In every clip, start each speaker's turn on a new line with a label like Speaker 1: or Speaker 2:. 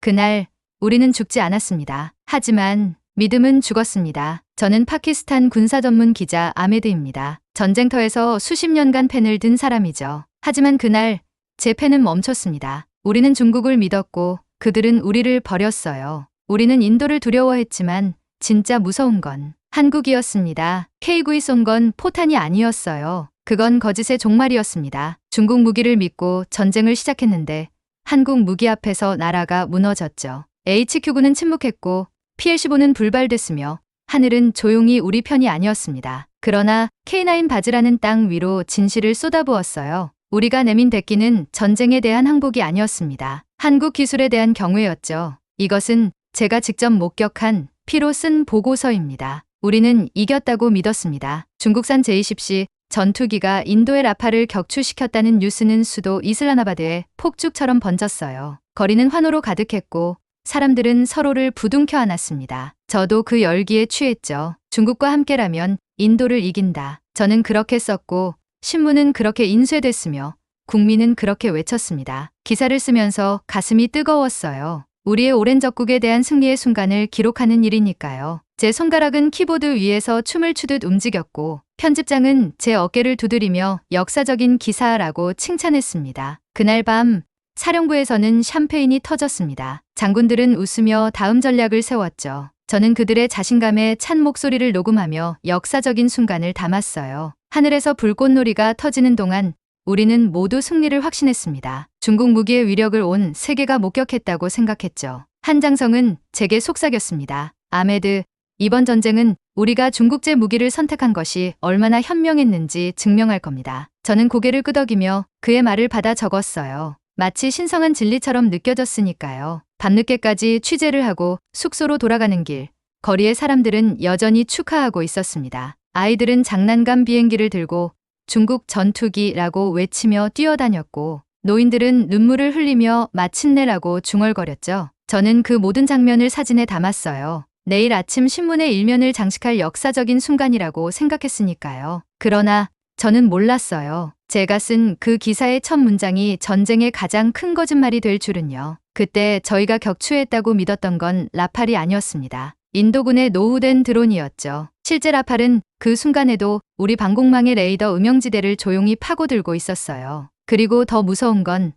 Speaker 1: 그날 우리는 죽지 않았습니다. 하지만 믿음은 죽었습니다. 저는 파키스탄 군사 전문 기자 아메드입니다. 전쟁터에서 수십 년간 펜을 든 사람이죠. 하지만 그날 제 펜은 멈췄습니다. 우리는 중국을 믿었고 그들은 우리를 버렸어요. 우리는 인도를 두려워했지만 진짜 무서운 건 한국이었습니다. K9이 쏜 건 포탄이 아니었어요. 그건 거짓의 종말이었습니다. 중국 무기를 믿고 전쟁을 시작했는데 한국 무기 앞에서 나라가 무너졌죠. HQ9는 침묵했고 PL15는 불발됐으며 하늘은 조용히 우리 편이 아니었습니다. 그러나 K9 바즈라는 땅 위로 진실을 쏟아부었어요. 우리가 내민 대기는 전쟁에 대한 항복이 아니었습니다. 한국 기술에 대한 경외였죠. 이것은 제가 직접 목격한 피로 쓴 보고서입니다. 우리는 이겼다고 믿었습니다. 중국산 J10C 전투기가 인도의 라파를 격추시켰다는 뉴스는 수도 이슬라마바드에 폭죽처럼 번졌어요. 거리는 환호로 가득했고 사람들은 서로를 부둥켜 안았습니다. 저도 그 열기에 취했죠. 중국과 함께라면 인도를 이긴다. 저는 그렇게 썼고 신문은 그렇게 인쇄됐으며 국민은 그렇게 외쳤습니다. 기사를 쓰면서 가슴이 뜨거웠어요. 우리의 오랜 적국에 대한 승리의 순간을 기록하는 일이니까요. 제 손가락은 키보드 위에서 춤을 추듯 움직였고 편집장은 제 어깨를 두드리며 역사적인 기사라고 칭찬했습니다. 그날 밤 사령부에서는 샴페인이 터졌습니다. 장군들은 웃으며 다음 전략을 세웠죠. 저는 그들의 자신감에 찬 목소리를 녹음하며 역사적인 순간을 담았어요. 하늘에서 불꽃놀이가 터지는 동안 우리는 모두 승리를 확신했습니다. 중국 무기의 위력을 온 세계가 목격했다고 생각했죠. 한장성은 제게 속삭였습니다. 아메드, 이번 전쟁은 우리가 중국제 무기를 선택한 것이 얼마나 현명했는지 증명할 겁니다. 저는 고개를 끄덕이며 그의 말을 받아 적었어요. 마치 신성한 진리처럼 느껴졌으니까요. 밤늦게까지 취재를 하고 숙소로 돌아가는 길, 거리의 사람들은 여전히 축하하고 있었습니다. 아이들은 장난감 비행기를 들고 중국 전투기라고 외치며 뛰어다녔고 노인들은 눈물을 흘리며 마침내라고 중얼거렸죠. 저는 그 모든 장면을 사진에 담았어요. 내일 아침 신문의 일면을 장식할 역사적인 순간이라고 생각했으니까요. 그러나 저는 몰랐어요. 제가 쓴 그 기사의 첫 문장이 전쟁의 가장 큰 거짓말이 될 줄은요. 그때 저희가 격추했다고 믿었던 건 라팔이 아니었습니다. 인도군의 노후된 드론이었죠. 실제 라팔은 그 순간에도 우리 방공망의 레이더 음영지대를 조용히 파고들고 있었어요. 그리고 더 무서운 건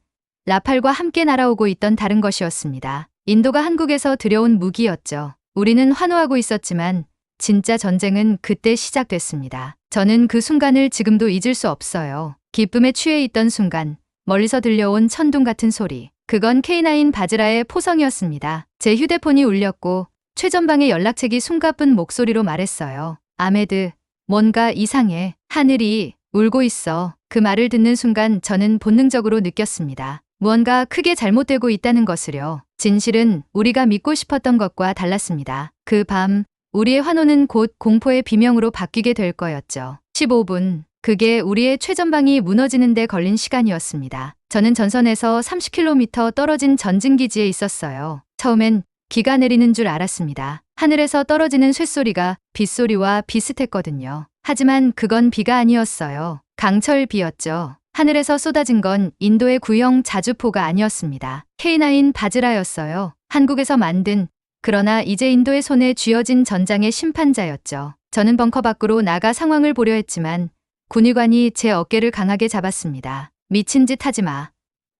Speaker 1: 라팔과 함께 날아오고 있던 다른 것이었습니다. 인도가 한국에서 들여온 무기였죠. 우리는 환호하고 있었지만 진짜 전쟁은 그때 시작됐습니다. 저는 그 순간을 지금도 잊을 수 없어요. 기쁨에 취해 있던 순간 멀리서 들려온 천둥 같은 소리. 그건 K9 바즈라의 포성이었습니다. 제 휴대폰이 울렸고 최전방의 연락책이 숨가쁜 목소리로 말했어요. 아메드, 뭔가 이상해. 하늘이 울고 있어. 그 말을 듣는 순간 저는 본능적으로 느꼈습니다. 무언가 크게 잘못되고 있다는 것을요. 진실은 우리가 믿고 싶었던 것과 달랐습니다. 그 밤, 우리의 환호는 곧 공포의 비명으로 바뀌게 될 거였죠. 15분. 그게 우리의 최전방이 무너지는 데 걸린 시간이었습니다. 저는 전선에서 30km 떨어진 전진기지에 있었어요. 처음엔 비가 내리는 줄 알았습니다. 하늘에서 떨어지는 쇳소리가 빗소리와 비슷했거든요. 하지만 그건 비가 아니었어요. 강철 비였죠. 하늘에서 쏟아진 건 인도의 구형 자주포가 아니었습니다. K9 바즈라였어요. 한국에서 만든 그러나 이제 인도의 손에 쥐어진 전장의 심판자였죠. 저는 벙커 밖으로 나가 상황을 보려 했지만 군의관이 제 어깨를 강하게 잡았습니다. 미친 짓 하지 마.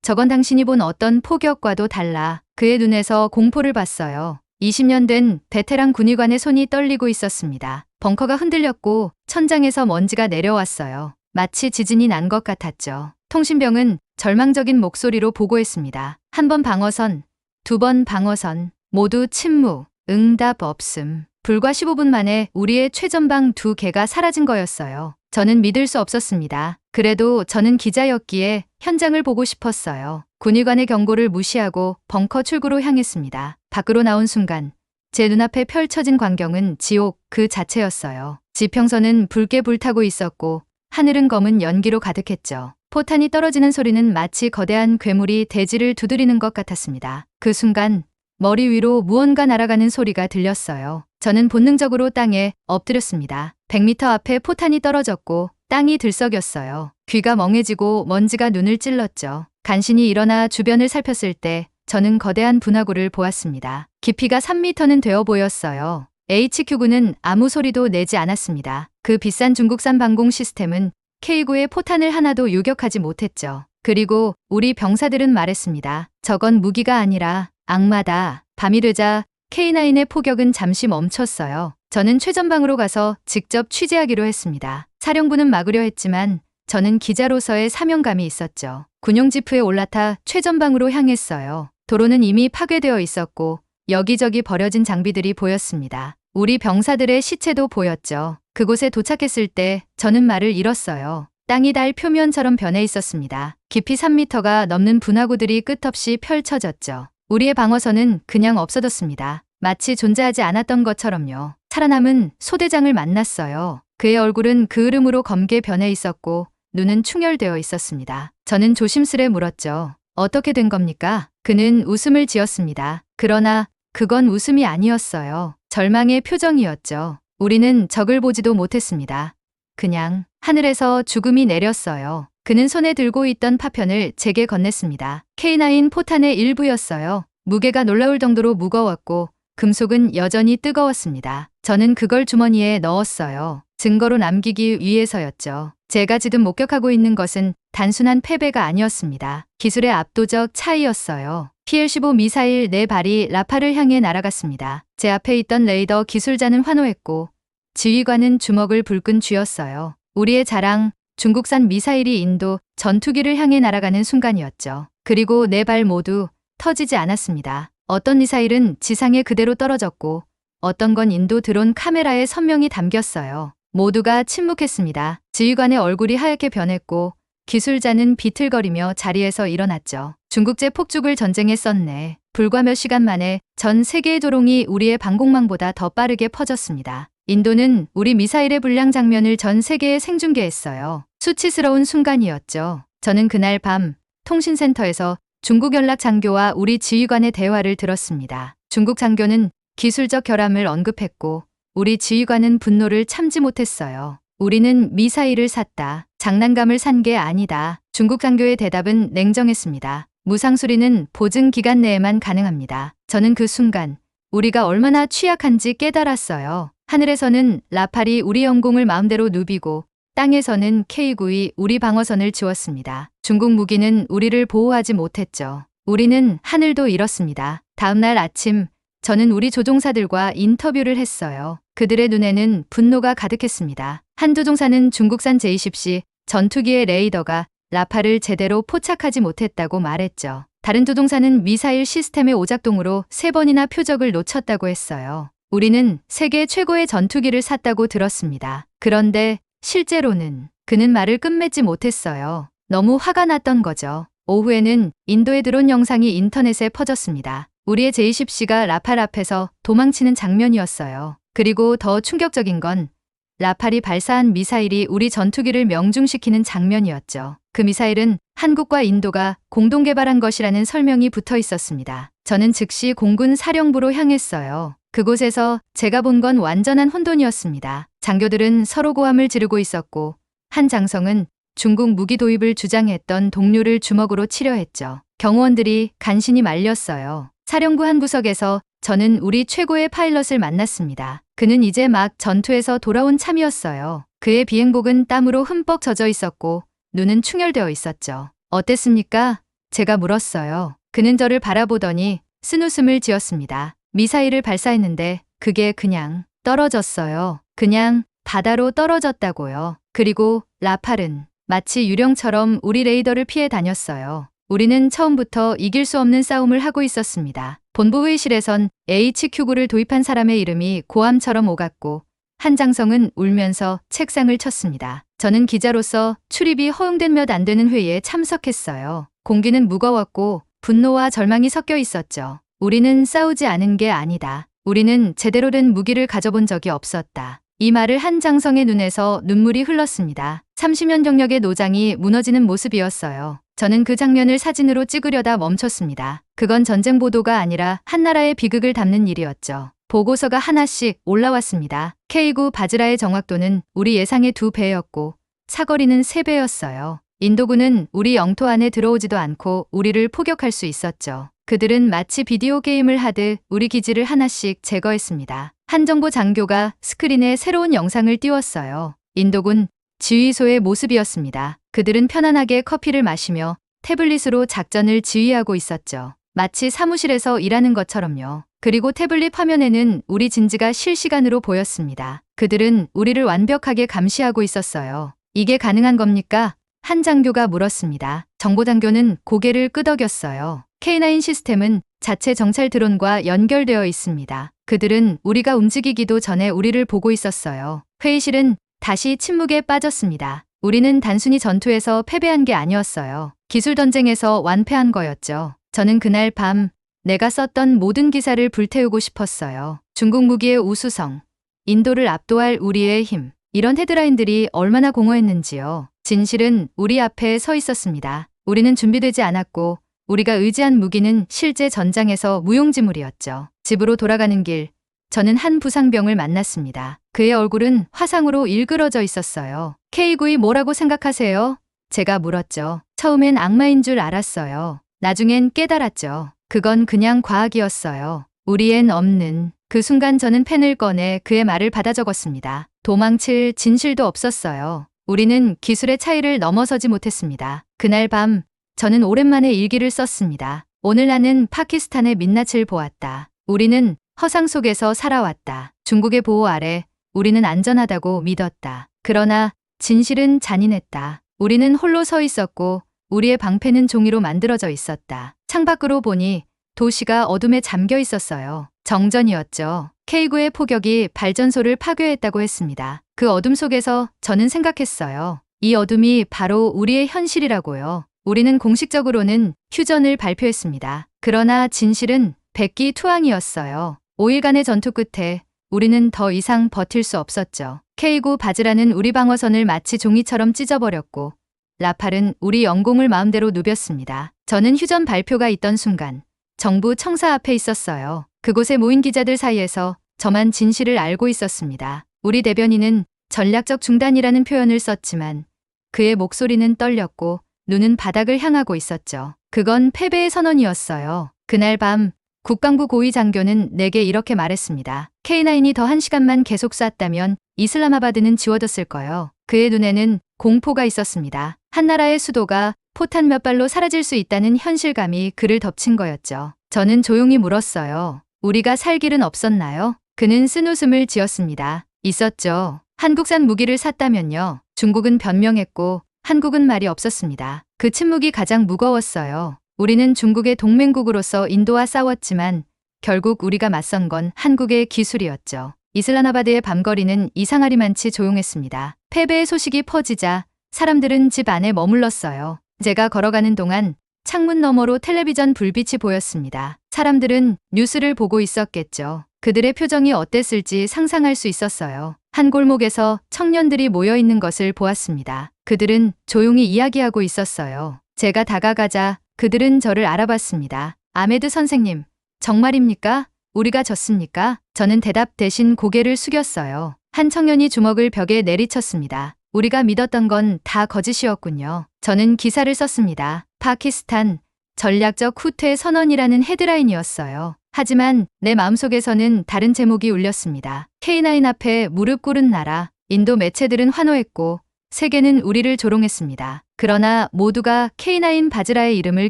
Speaker 1: 저건 당신이 본 어떤 포격과도 달라. 그의 눈에서 공포를 봤어요. 20년 된 베테랑 군의관의 손이 떨리고 있었습니다. 벙커가 흔들렸고 천장에서 먼지가 내려왔어요. 마치 지진이 난 것 같았죠. 통신병은 절망적인 목소리로 보고했습니다. 한 번 방어선, 두 번 방어선, 모두 침묵, 응답 없음. 불과 15분 만에 우리의 최전방 두 개가 사라진 거였어요. 저는 믿을 수 없었습니다. 그래도 저는 기자였기에 현장을 보고 싶었어요. 군의관의 경고를 무시하고 벙커 출구로 향했습니다. 밖으로 나온 순간 제 눈앞에 펼쳐진 광경은 지옥 그 자체였어요. 지평선은 붉게 불타고 있었고 하늘은 검은 연기로 가득했죠. 포탄이 떨어지는 소리는 마치 거대한 괴물이 대지를 두드리는 것 같았습니다. 그 순간 머리 위로 무언가 날아가는 소리가 들렸어요. 저는 본능적으로 땅에 엎드렸습니다. 100m 앞에 포탄이 떨어졌고 땅이 들썩였어요. 귀가 멍해지고 먼지가 눈을 찔렀죠. 간신히 일어나 주변을 살폈을 때 저는 거대한 분화구를 보았습니다. 깊이가 3미터는 되어 보였어요. HQ구는 아무 소리도 내지 않았습니다. 그 비싼 중국산 방공 시스템은 K9의 포탄을 하나도 유격하지 못했죠. 그리고 우리 병사들은 말했습니다. 저건 무기가 아니라 악마다. 밤이 되자 K9의 포격은 잠시 멈췄어요. 저는 최전방으로 가서 직접 취재하기로 했습니다. 사령부는 막으려 했지만 저는 기자로서의 사명감이 있었죠. 군용지프에 올라타 최전방으로 향했어요. 도로는 이미 파괴되어 있었고 여기저기 버려진 장비들이 보였습니다. 우리 병사들의 시체도 보였죠. 그곳에 도착했을 때 저는 말을 잃었어요. 땅이 달 표면처럼 변해 있었습니다. 깊이 3미터가 넘는 분화구들이 끝없이 펼쳐졌죠. 우리의 방어선은 그냥 없어졌습니다. 마치 존재하지 않았던 것처럼요. 살아남은 소대장을 만났어요. 그의 얼굴은 그을음으로 검게 변해 있었고 눈은 충혈되어 있었습니다. 저는 조심스레 물었죠. 어떻게 된 겁니까? 그는 웃음을 지었습니다. 그러나 그건 웃음이 아니었어요. 절망의 표정이었죠. 우리는 적을 보지도 못했습니다. 그냥 하늘에서 죽음이 내렸어요. 그는 손에 들고 있던 파편을 제게 건넸습니다. K9 포탄의 일부였어요. 무게가 놀라울 정도로 무거웠고 금속은 여전히 뜨거웠습니다. 저는 그걸 주머니에 넣었어요. 증거로 남기기 위해서였죠. 제가 지금 목격하고 있는 것은 단순한 패배가 아니었습니다. 기술의 압도적 차이였어요. PL-15 미사일 네 발이 라파를 향해 날아갔습니다. 제 앞에 있던 레이더 기술자는 환호했고 지휘관은 주먹을 불끈 쥐었어요. 우리의 자랑, 중국산 미사일이 인도 전투기를 향해 날아가는 순간이었죠. 그리고 네 발 모두 터지지 않았습니다. 어떤 미사일은 지상에 그대로 떨어졌고 어떤 건 인도 드론 카메라에 선명히 담겼어요. 모두가 침묵했습니다. 지휘관의 얼굴이 하얗게 변했고 기술자는 비틀거리며 자리에서 일어났죠. 중국제 폭죽을 전쟁에 썼네. 불과 몇 시간 만에 전 세계의 조롱이 우리의 방공망보다 더 빠르게 퍼졌습니다. 인도는 우리 미사일의 불량 장면을 전 세계에 생중계했어요. 수치스러운 순간이었죠. 저는 그날 밤 통신센터에서 중국 연락 장교와 우리 지휘관의 대화를 들었습니다. 중국 장교는 기술적 결함을 언급했고 우리 지휘관은 분노를 참지 못했어요. 우리는 미사일을 샀다. 장난감을 산 게 아니다. 중국 장교의 대답은 냉정했습니다. 무상 수리는 보증 기간 내에만 가능합니다. 저는 그 순간 우리가 얼마나 취약한지 깨달았어요. 하늘에서는 라팔이 우리 영공을 마음대로 누비고 땅에서는 K9이 우리 방어선을 지웠습니다. 중국 무기는 우리를 보호하지 못했죠. 우리는 하늘도 잃었습니다. 다음날 아침 저는 우리 조종사들과 인터뷰를 했어요. 그들의 눈에는 분노가 가득했습니다. 한 조종사는 중국산 J10C 전투기의 레이더가 라파를 제대로 포착하지 못했다고 말했죠. 다른 조종사는 미사일 시스템의 오작동으로 세 번이나 표적을 놓쳤다고 했어요. 우리는 세계 최고의 전투기를 샀다고 들었습니다. 그런데 실제로는 그는 말을 끝맺지 못했어요. 너무 화가 났던 거죠. 오후에는 인도의 드론 영상이 인터넷에 퍼졌습니다. 우리의 J10C가 라팔 앞에서 도망치는 장면이었어요. 그리고 더 충격적인 건 라팔이 발사한 미사일이 우리 전투기를 명중시키는 장면이었죠. 그 미사일은 한국과 인도가 공동 개발한 것이라는 설명이 붙어 있었습니다. 저는 즉시 공군 사령부로 향했어요. 그곳에서 제가 본 건 완전한 혼돈이었습니다. 장교들은 서로 고함을 지르고 있었고 한 장성은 중국 무기 도입을 주장했던 동료를 주먹으로 치려 했죠. 경호원들이 간신히 말렸어요. 사령부 한 구석에서 저는 우리 최고의 파일럿을 만났습니다. 그는 이제 막 전투에서 돌아온 참이었어요. 그의 비행복은 땀으로 흠뻑 젖어 있었고 눈은 충혈되어 있었죠. 어땠습니까? 제가 물었어요. 그는 저를 바라보더니 쓴웃음을 지었습니다. 미사일을 발사했는데 그게 그냥 떨어졌어요. 그냥 바다로 떨어졌다고요. 그리고 라팔은 마치 유령처럼 우리 레이더를 피해 다녔어요. 우리는 처음부터 이길 수 없는 싸움을 하고 있었습니다. 본부 회의실에선 HQ9를 도입한 사람의 이름이 고함처럼 오갔고 한장성은 울면서 책상을 쳤습니다. 저는 기자로서 출입이 허용된 몇 안 되는 회의에 참석했어요. 공기는 무거웠고 분노와 절망이 섞여 있었죠. 우리는 싸우지 않은 게 아니다. 우리는 제대로 된 무기를 가져본 적이 없었다. 이 말을 한 장성의 눈에서 눈물이 흘렀습니다. 30년 경력의 노장이 무너지는 모습이었어요. 저는 그 장면을 사진으로 찍으려다 멈췄습니다. 그건 전쟁 보도가 아니라 한 나라의 비극을 담는 일이었죠. 보고서가 하나씩 올라왔습니다. K9 바즈라의 정확도는 우리 예상의 두 배였고 사거리는 세 배였어요. 인도군은 우리 영토 안에 들어오지도 않고 우리를 포격할 수 있었죠. 그들은 마치 비디오 게임을 하듯 우리 기지를 하나씩 제거했습니다. 한 정보 장교가 스크린에 새로운 영상을 띄웠어요. 인도군 지휘소의 모습이었습니다. 그들은 편안하게 커피를 마시며 태블릿으로 작전을 지휘하고 있었죠. 마치 사무실에서 일하는 것처럼요. 그리고 태블릿 화면에는 우리 진지가 실시간으로 보였습니다. 그들은 우리를 완벽하게 감시하고 있었어요. 이게 가능한 겁니까? 한 장교가 물었습니다. 정보장교는 고개를 끄덕였어요. K9 시스템은 자체 정찰 드론과 연결되어 있습니다. 그들은 우리가 움직이기도 전에 우리를 보고 있었어요. 회의실은 다시 침묵에 빠졌습니다. 우리는 단순히 전투에서 패배한 게 아니었어요. 기술 전쟁에서 완패한 거였죠. 저는 그날 밤 내가 썼던 모든 기사를 불태우고 싶었어요. 중국 무기의 우수성, 인도를 압도할 우리의 힘. 이런 헤드라인들이 얼마나 공허했는지요. 진실은 우리 앞에 서 있었습니다. 우리는 준비되지 않았고 우리가 의지한 무기는 실제 전장에서 무용지물이었죠. 집으로 돌아가는 길, 저는 한 부상병을 만났습니다. 그의 얼굴은 화상으로 일그러져 있었어요. K9이 뭐라고 생각하세요? 제가 물었죠. 처음엔 악마인 줄 알았어요. 나중엔 깨달았죠. 그건 그냥 과학이었어요. 우리엔 없는. 그 순간 저는 펜을 꺼내 그의 말을 받아 적었습니다. 도망칠 진실도 없었어요. 우리는 기술의 차이를 넘어서지 못했습니다. 그날 밤 저는 오랜만에 일기를 썼습니다. 오늘 나는 파키스탄의 민낯을 보았다. 우리는 허상 속에서 살아왔다. 중국의 보호 아래 우리는 안전하다고 믿었다. 그러나 진실은 잔인했다. 우리는 홀로 서 있었고 우리의 방패는 종이로 만들어져 있었다. 창밖으로 보니 도시가 어둠에 잠겨 있었어요. 정전이었죠. K9의 포격이 발전소를 파괴했다고 했습니다. 그 어둠 속에서 저는 생각했어요. 이 어둠이 바로 우리의 현실이라고요. 우리는 공식적으로는 휴전을 발표했습니다. 그러나 진실은 백기투항이었어요. 5일간의 전투 끝에 우리는 더 이상 버틸 수 없었죠. K9 바즈라는 우리 방어선을 마치 종이처럼 찢어버렸고 라팔은 우리 영공을 마음대로 누볐습니다. 저는 휴전 발표가 있던 순간 정부 청사 앞에 있었어요. 그곳에 모인 기자들 사이에서 저만 진실을 알고 있었습니다. 우리 대변인은 전략적 중단이라는 표현을 썼지만 그의 목소리는 떨렸고 눈은 바닥을 향하고 있었죠. 그건 패배의 선언이었어요. 그날 밤 국방부 고위 장교는 내게 이렇게 말했습니다. K9이 더 한 시간만 계속 쐈다면 이슬라마바드는 지워졌을 거요. 그의 눈에는 공포가 있었습니다. 한 나라의 수도가 포탄 몇 발로 사라질 수 있다는 현실감이 그를 덮친 거였죠. 저는 조용히 물었어요. 우리가 살 길은 없었나요? 그는 쓴 웃음을 지었습니다. 있었죠. 한국산 무기를 샀다면요. 중국은 변명했고 한국은 말이 없었습니다. 그 침묵이 가장 무거웠어요. 우리는 중국의 동맹국으로서 인도와 싸웠지만 결국 우리가 맞선 건 한국의 기술이었죠. 이슬라마바드의 밤거리는 이상하리만치 조용했습니다. 패배의 소식이 퍼지자 사람들은 집 안에 머물렀어요. 제가 걸어가는 동안 창문 너머로 텔레비전 불빛이 보였습니다. 사람들은 뉴스를 보고 있었겠죠. 그들의 표정이 어땠을지 상상할 수 있었어요. 한 골목에서 청년들이 모여 있는 것을 보았습니다. 그들은 조용히 이야기하고 있었어요. 제가 다가가자 그들은 저를 알아봤습니다. 아메드 선생님, 정말입니까? 우리가 졌습니까? 저는 대답 대신 고개를 숙였어요. 한 청년이 주먹을 벽에 내리쳤습니다. 우리가 믿었던 건 다 거짓이었군요. 저는 기사를 썼습니다. 파키스탄 전략적 후퇴 선언이라는 헤드라인이었어요. 하지만 내 마음속에서는 다른 제목이 울렸습니다. K9 앞에 무릎 꿇은 나라. 인도 매체들은 환호했고 세계는 우리를 조롱했습니다. 그러나 모두가 K9 바즈라의 이름을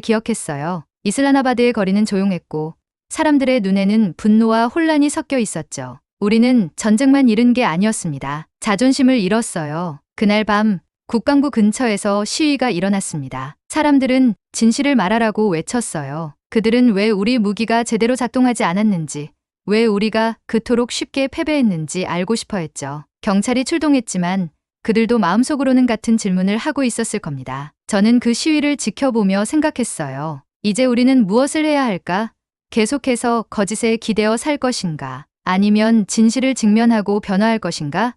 Speaker 1: 기억했어요. 이슬라마바드의 거리는 조용했고 사람들의 눈에는 분노와 혼란이 섞여 있었죠. 우리는 전쟁만 잃은 게 아니었습니다. 자존심을 잃었어요. 그날 밤 국방부 근처에서 시위가 일어났습니다. 사람들은 진실을 말하라고 외쳤어요. 그들은 왜 우리 무기가 제대로 작동하지 않았는지, 왜 우리가 그토록 쉽게 패배했는지 알고 싶어 했죠. 경찰이 출동했지만 그들도 마음속으로는 같은 질문을 하고 있었을 겁니다. 저는 그 시위를 지켜보며 생각했어요. 이제 우리는 무엇을 해야 할까? 계속해서 거짓에 기대어 살 것인가? 아니면 진실을 직면하고 변화할 것인가?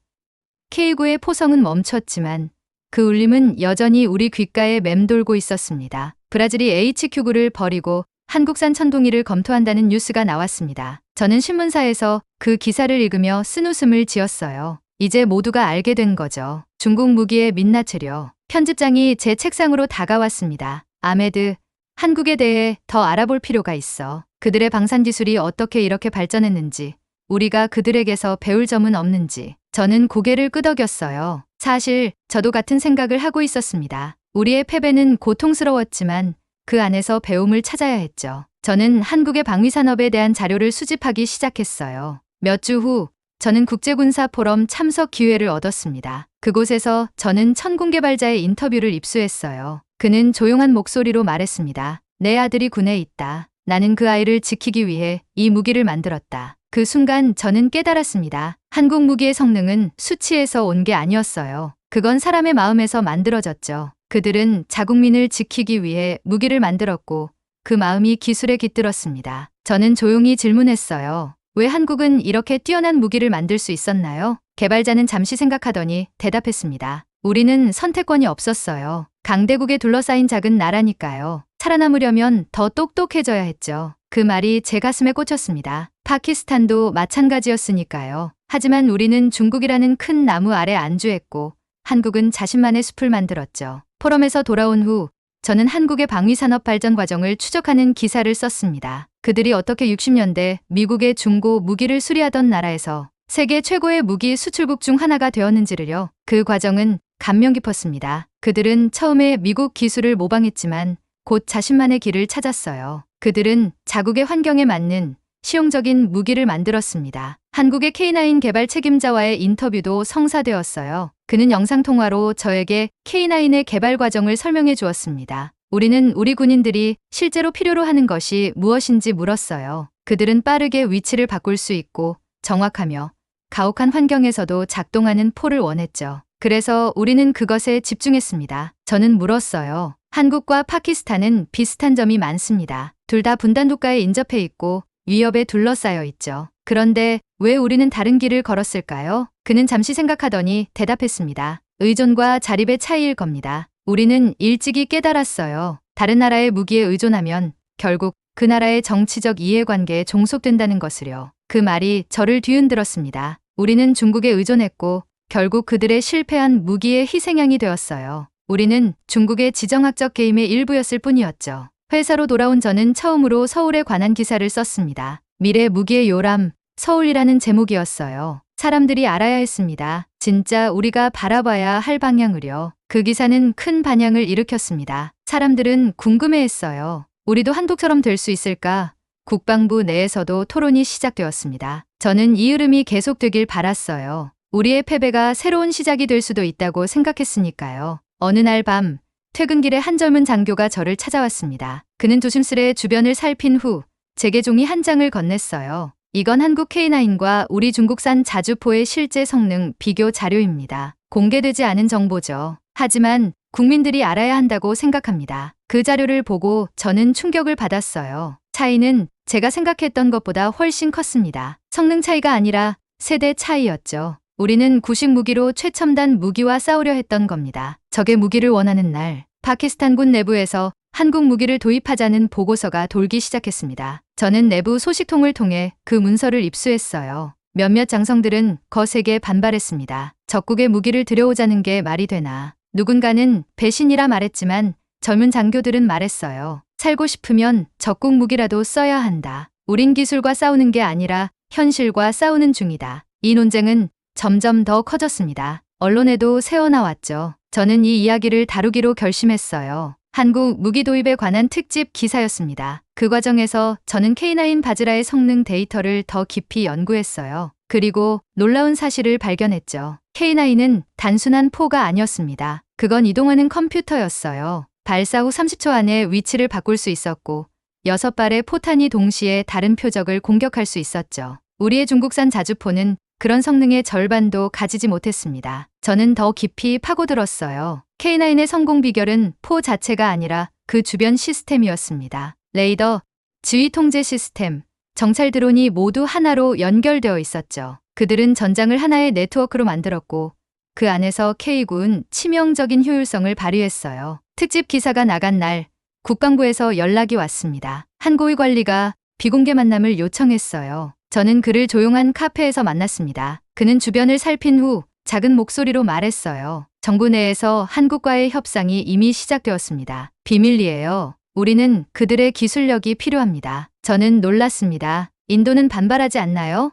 Speaker 1: K9의 포성은 멈췄지만 그 울림은 여전히 우리 귓가에 맴돌고 있었습니다. 브라질이 HQ9를 버리고 한국산 천둥이를 검토한다는 뉴스가 나왔습니다. 저는 신문사에서 그 기사를 읽으며 쓴웃음을 지었어요. 이제 모두가 알게 된 거죠. 중국 무기의 민낯으려. 편집장이 제 책상으로 다가왔습니다. 아메드, 한국에 대해 더 알아볼 필요가 있어. 그들의 방산 기술이 어떻게 이렇게 발전했는지, 우리가 그들에게서 배울 점은 없는지, 저는 고개를 끄덕였어요. 사실, 저도 같은 생각을 하고 있었습니다. 우리의 패배는 고통스러웠지만, 그 안에서 배움을 찾아야 했죠. 저는 한국의 방위산업에 대한 자료를 수집하기 시작했어요. 몇 주 후, 저는 국제군사 포럼 참석 기회를 얻었습니다. 그곳에서 저는 천군개발자의 인터뷰를 입수했어요. 그는 조용한 목소리로 말했습니다. 내 아들이 군에 있다. 나는 그 아이를 지키기 위해 이 무기를 만들었다. 그 순간 저는 깨달았습니다. 한국 무기의 성능은 수치에서 온 게 아니었어요. 그건 사람의 마음에서 만들어졌죠. 그들은 자국민을 지키기 위해 무기를 만들었고 그 마음이 기술에 깃들었습니다. 저는 조용히 질문했어요. 왜 한국은 이렇게 뛰어난 무기를 만들 수 있었나요? 개발자는 잠시 생각하더니 대답했습니다. 우리는 선택권이 없었어요. 강대국에 둘러싸인 작은 나라니까요. 살아남으려면 더 똑똑해져야 했죠. 그 말이 제 가슴에 꽂혔습니다. 파키스탄도 마찬가지였으니까요. 하지만 우리는 중국이라는 큰 나무 아래 안주했고 한국은 자신만의 숲을 만들었죠. 포럼에서 돌아온 후 저는 한국의 방위산업 발전 과정을 추적하는 기사를 썼습니다. 그들이 어떻게 60년대 미국의 중고 무기를 수리하던 나라에서 세계 최고의 무기 수출국 중 하나가 되었는지를요. 그 과정은 감명 깊었습니다. 그들은 처음에 미국 기술을 모방했지만 곧 자신만의 길을 찾았어요. 그들은 자국의 환경에 맞는 실용적인 무기를 만들었습니다. 한국의 K9 개발 책임자와의 인터뷰도 성사되었어요. 그는 영상통화로 저에게 K9의 개발 과정을 설명해 주었습니다. 우리는 우리 군인들이 실제로 필요로 하는 것이 무엇인지 물었어요. 그들은 빠르게 위치를 바꿀 수 있고 정확하며 가혹한 환경에서도 작동하는 포를 원했죠. 그래서 우리는 그것에 집중했습니다. 저는 물었어요. 한국과 파키스탄은 비슷한 점이 많습니다. 둘 다 분단 국가에 인접해 있고 위협에 둘러싸여 있죠. 그런데 왜 우리는 다른 길을 걸었을까요? 그는 잠시 생각하더니 대답했습니다. 의존과 자립의 차이일 겁니다. 우리는 일찍이 깨달았어요. 다른 나라의 무기에 의존하면 결국 그 나라의 정치적 이해관계에 종속된다는 것을요. 그 말이 저를 뒤흔들었습니다. 우리는 중국에 의존했고 결국 그들의 실패한 무기의 희생양이 되었어요. 우리는 중국의 지정학적 게임의 일부였을 뿐이었죠. 회사로 돌아온 저는 처음으로 서울에 관한 기사를 썼습니다. 미래 무기의 요람, 서울이라는 제목이었어요. 사람들이 알아야 했습니다. 진짜 우리가 바라봐야 할 방향을요. 그 기사는 큰 반향을 일으켰습니다. 사람들은 궁금해했어요. 우리도 한국처럼 될 수 있을까? 국방부 내에서도 토론이 시작되었습니다. 저는 이 흐름이 계속되길 바랐어요. 우리의 패배가 새로운 시작이 될 수도 있다고 생각했으니까요. 어느 날 밤, 퇴근길에 한 젊은 장교가 저를 찾아왔습니다. 그는 조심스레 주변을 살핀 후 제게 종이 한 장을 건넸어요. 이건 한국 K9과 우리 중국산 자주포의 실제 성능 비교 자료입니다. 공개되지 않은 정보죠. 하지만 국민들이 알아야 한다고 생각합니다. 그 자료를 보고 저는 충격을 받았어요. 차이는 제가 생각했던 것보다 훨씬 컸습니다. 성능 차이가 아니라 세대 차이였죠. 우리는 구식 무기로 최첨단 무기와 싸우려 했던 겁니다. 적의 무기를 원하는 날, 파키스탄군 내부에서 한국 무기를 도입하자는 보고서가 돌기 시작했습니다. 저는 내부 소식통을 통해 그 문서를 입수했어요. 몇몇 장성들은 거세게 반발했습니다. 적국의 무기를 들여오자는 게 말이 되나. 누군가는 배신이라 말했지만 젊은 장교들은 말했어요. 살고 싶으면 적국 무기라도 써야 한다. 우린 기술과 싸우는 게 아니라 현실과 싸우는 중이다. 이 논쟁은 점점 더 커졌습니다. 언론에도 새어나왔죠. 저는 이 이야기를 다루기로 결심했어요. 한국 무기 도입에 관한 특집 기사였습니다. 그 과정에서 저는 K9 바즈라의 성능 데이터를 더 깊이 연구했어요. 그리고 놀라운 사실을 발견했죠. K9은 단순한 포가 아니었습니다. 그건 이동하는 컴퓨터였어요. 발사 후 30초 안에 위치를 바꿀 수 있었고 6발의 포탄이 동시에 다른 표적을 공격할 수 있었죠. 우리의 중국산 자주포는 그런 성능의 절반도 가지지 못했습니다. 저는 더 깊이 파고들었어요. K9의 성공 비결은 포 자체가 아니라 그 주변 시스템이었습니다. 레이더, 지휘 통제 시스템, 정찰 드론이 모두 하나로 연결되어 있었죠. 그들은 전장을 하나의 네트워크로 만들었고 그 안에서 K군 치명적인 효율성을 발휘했어요. 특집 기사가 나간 날 국방부에서 연락이 왔습니다. 한 고위 관리가 비공개 만남을 요청했어요. 저는 그를 조용한 카페에서 만났습니다. 그는 주변을 살핀 후 작은 목소리로 말했어요. 정부 내에서 한국과의 협상이 이미 시작되었습니다. 비밀리에요. 우리는 그들의 기술력이 필요합니다. 저는 놀랐습니다. 인도는 반발하지 않나요?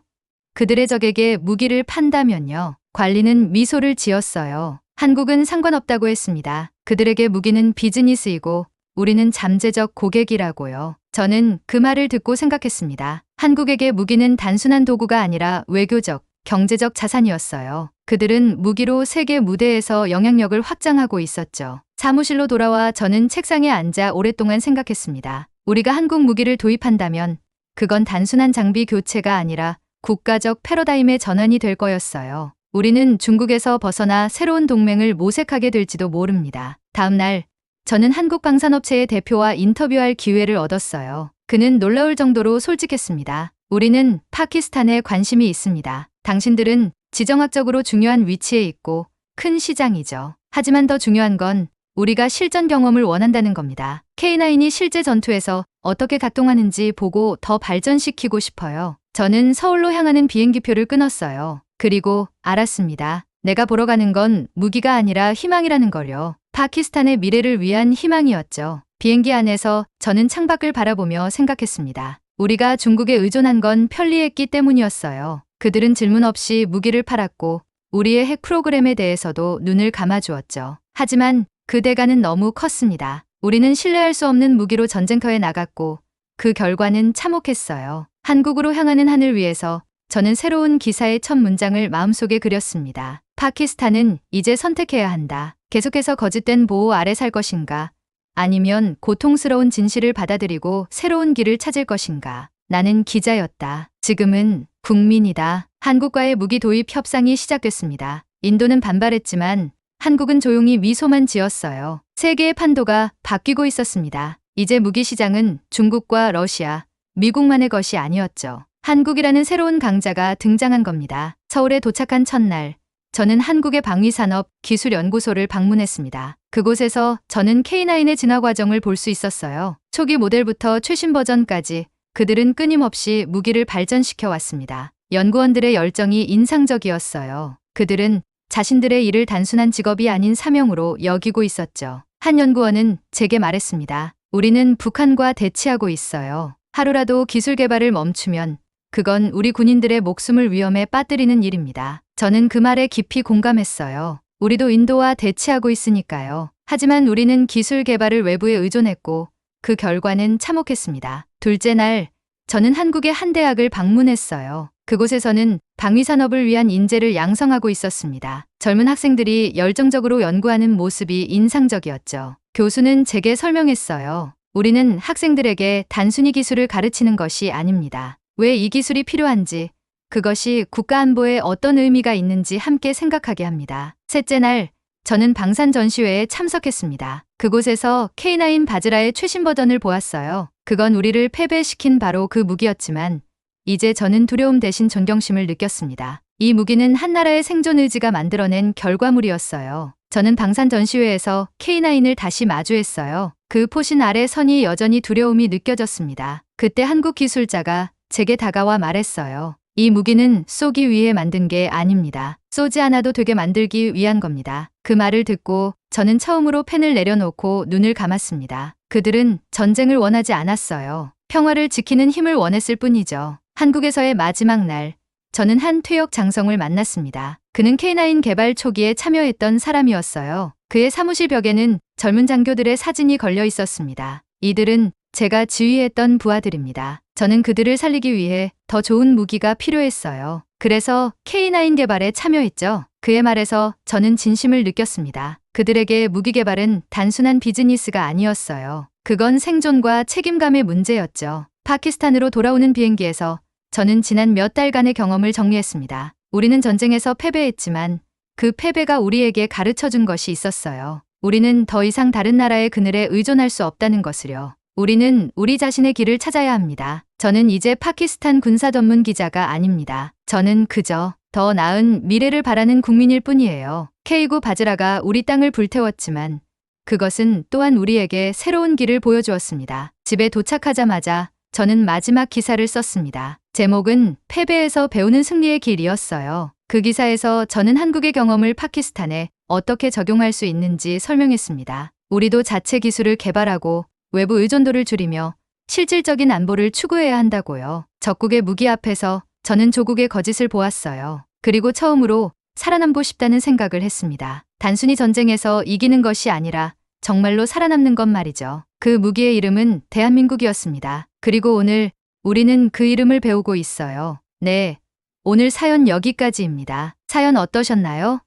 Speaker 1: 그들의 적에게 무기를 판다면요. 관리는 미소를 지었어요. 한국은 상관없다고 했습니다. 그들에게 무기는 비즈니스이고 우리는 잠재적 고객이라고요. 저는 그 말을 듣고 생각했습니다. 한국에게 무기는 단순한 도구가 아니라 외교적, 경제적 자산이었어요. 그들은 무기로 세계 무대에서 영향력을 확장하고 있었죠. 사무실로 돌아와 저는 책상에 앉아 오랫동안 생각했습니다. 우리가 한국 무기를 도입한다면 그건 단순한 장비 교체가 아니라 국가적 패러다임의 전환이 될 거였어요. 우리는 중국에서 벗어나 새로운 동맹을 모색하게 될지도 모릅니다. 다음 날 저는 한국 방산업체의 대표와 인터뷰할 기회를 얻었어요. 그는 놀라울 정도로 솔직했습니다. 우리는 파키스탄에 관심이 있습니다. 당신들은 지정학적으로 중요한 위치에 있고 큰 시장이죠. 하지만 더 중요한 건 우리가 실전 경험을 원한다는 겁니다. K9이 실제 전투에서 어떻게 작동하는지 보고 더 발전시키고 싶어요. 저는 서울로 향하는 비행기표를 끊었어요. 그리고 알았습니다. 내가 보러 가는 건 무기가 아니라 희망이라는 걸요. 파키스탄의 미래를 위한 희망이었죠. 비행기 안에서 저는 창밖을 바라보며 생각했습니다. 우리가 중국에 의존한 건 편리했기 때문이었어요. 그들은 질문 없이 무기를 팔았고 우리의 핵 프로그램에 대해서도 눈을 감아주었죠. 하지만 그 대가는 너무 컸습니다. 우리는 신뢰할 수 없는 무기로 전쟁터에 나갔고 그 결과는 참혹했어요. 한국으로 향하는 하늘 위에서 저는 새로운 기사의 첫 문장을 마음속에 그렸습니다. 파키스탄은 이제 선택해야 한다. 계속해서 거짓된 보호 아래 살 것인가? 아니면 고통스러운 진실을 받아들이고 새로운 길을 찾을 것인가? 나는 기자였다. 지금은 국민이다. 한국과의 무기 도입 협상이 시작됐습니다. 인도는 반발했지만 한국은 조용히 미소만 지었어요. 세계의 판도가 바뀌고 있었습니다. 이제 무기 시장은 중국과 러시아, 미국만의 것이 아니었죠. 한국이라는 새로운 강자가 등장한 겁니다. 서울에 도착한 첫날, 저는 한국의 방위산업 기술연구소를 방문했습니다. 그곳에서 저는 K9의 진화 과정을 볼 수 있었어요. 초기 모델부터 최신 버전까지 그들은 끊임없이 무기를 발전시켜 왔습니다. 연구원들의 열정이 인상적이었어요. 그들은 자신들의 일을 단순한 직업이 아닌 사명으로 여기고 있었죠. 한 연구원은 제게 말했습니다. 우리는 북한과 대치하고 있어요. 하루라도 기술 개발을 멈추면 그건 우리 군인들의 목숨을 위험에 빠뜨리는 일입니다. 저는 그 말에 깊이 공감했어요. 우리도 인도와 대치하고 있으니까요. 하지만 우리는 기술 개발을 외부에 의존했고 그 결과는 참혹했습니다. 둘째 날, 저는 한국의 한 대학을 방문했어요. 그곳에서는 방위산업을 위한 인재를 양성하고 있었습니다. 젊은 학생들이 열정적으로 연구하는 모습이 인상적이었죠. 교수는 제게 설명했어요. 우리는 학생들에게 단순히 기술을 가르치는 것이 아닙니다. 왜 이 기술이 필요한지, 그것이 국가 안보에 어떤 의미가 있는지 함께 생각하게 합니다. 셋째 날, 저는 방산 전시회에 참석했습니다. 그곳에서 K9 바즈라의 최신 버전을 보았어요. 그건 우리를 패배시킨 바로 그 무기였지만 이제 저는 두려움 대신 존경심을 느꼈습니다. 이 무기는 한 나라의 생존 의지가 만들어낸 결과물이었어요. 저는 방산 전시회에서 K9을 다시 마주했어요. 그 포신 아래 선이 여전히 두려움이 느껴졌습니다. 그때 한국 기술자가 제게 다가와 말했어요. 이 무기는 쏘기 위해 만든 게 아닙니다. 쏘지 않아도 되게 만들기 위한 겁니다. 그 말을 듣고 저는 처음으로 펜을 내려놓고 눈을 감았습니다. 그들은 전쟁을 원하지 않았어요. 평화를 지키는 힘을 원했을 뿐이죠. 한국에서의 마지막 날, 저는 한 퇴역 장성을 만났습니다. 그는 K9 개발 초기에 참여했던 사람이었어요. 그의 사무실 벽에는 젊은 장교들의 사진이 걸려 있었습니다. 이들은 제가 지휘했던 부하들입니다. 저는 그들을 살리기 위해 더 좋은 무기가 필요했어요. 그래서 K9 개발에 참여했죠. 그의 말에서 저는 진심을 느꼈습니다. 그들에게 무기 개발은 단순한 비즈니스가 아니었어요. 그건 생존과 책임감의 문제였죠. 파키스탄으로 돌아오는 비행기에서 저는 지난 몇 달간의 경험을 정리했습니다. 우리는 전쟁에서 패배했지만 그 패배가 우리에게 가르쳐 준 것이 있었어요. 우리는 더 이상 다른 나라의 그늘에 의존할 수 없다는 것을요. 우리는 우리 자신의 길을 찾아야 합니다. 저는 이제 파키스탄 군사 전문 기자가 아닙니다. 저는 그저 더 나은 미래를 바라는 국민일 뿐이에요. K9 바즈라가 우리 땅을 불태웠지만 그것은 또한 우리에게 새로운 길을 보여주었습니다. 집에 도착하자마자 저는 마지막 기사를 썼습니다. 제목은 패배에서 배우는 승리의 길이었어요. 그 기사에서 저는 한국의 경험을 파키스탄에 어떻게 적용할 수 있는지 설명했습니다. 우리도 자체 기술을 개발하고 외부 의존도를 줄이며 실질적인 안보를 추구해야 한다고요. 적국의 무기 앞에서 저는 조국의 거짓을 보았어요. 그리고 처음으로 살아남고 싶다는 생각을 했습니다. 단순히 전쟁에서 이기는 것이 아니라 정말로 살아남는 것 말이죠. 그 무기의 이름은 대한민국이었습니다. 그리고 오늘 우리는 그 이름을 배우고 있어요. 네. 오늘 사연 여기까지입니다. 사연 어떠셨나요?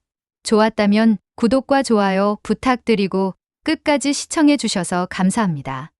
Speaker 1: 좋았다면 구독과 좋아요 부탁드리고 끝까지 시청해 주셔서 감사합니다.